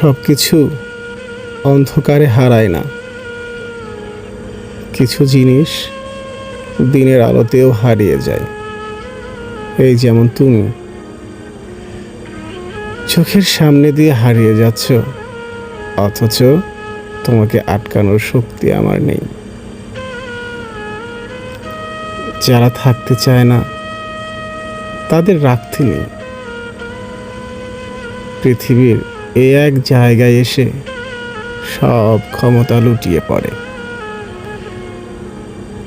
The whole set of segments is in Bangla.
সব কিছু অন্ধকারে হারায় না। কিছু জিনিস দিনের আলোতেও হারিয়ে যায়। এই যেমন তুমি চোখের সামনে দিয়ে হারিয়ে যাচ্ছ, অথচ তোমাকে আটকানোর শক্তি আমার নেই। যারা থাকতে চায় না, তাদের রাখতে নেই। পৃথিবীর এ এক জায়গায় এসে সব ক্ষমতা লুটিয়ে পড়ে।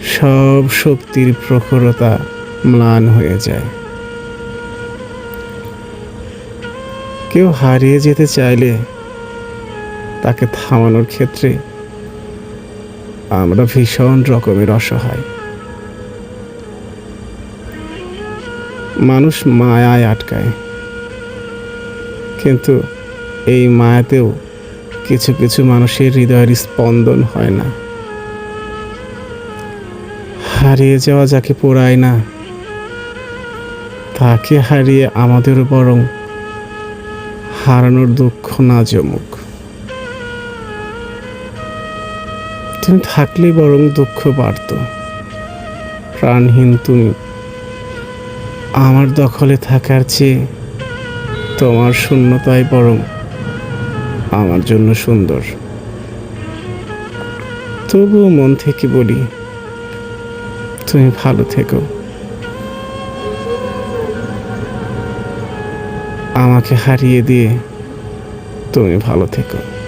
সব শক্তির প্রখরতা ম্লান হয়ে যায়। কেউ হারিয়ে যেতে চাইলে তাকে থামানোর ক্ষেত্রে আমরা ভীষণ রকমের অসহায়। মানুষ মায়ায় আটকায়। কিন্তু এই মায়াতেও কিছু কিছু মানুষের হৃদয়ের স্পন্দন হয় না। হারিয়ে যাওয়া যাকে পোড়ায় না, তাকে হারিয়ে আমাদের বরং হারানোর দুঃখ না জমুক। তুমি থাকলেই বরং দুঃখ বাড়ত। প্রাণহীন তুমি, আমার দখলে থাকার চেয়ে তোমার শূন্যতায় বরং আমার জন্য সুন্দর। তবুও মন থেকে বলি, তুমি ভালো থেকো। আমাকে হারিয়ে দিয়ে তুমি ভালো থেকো।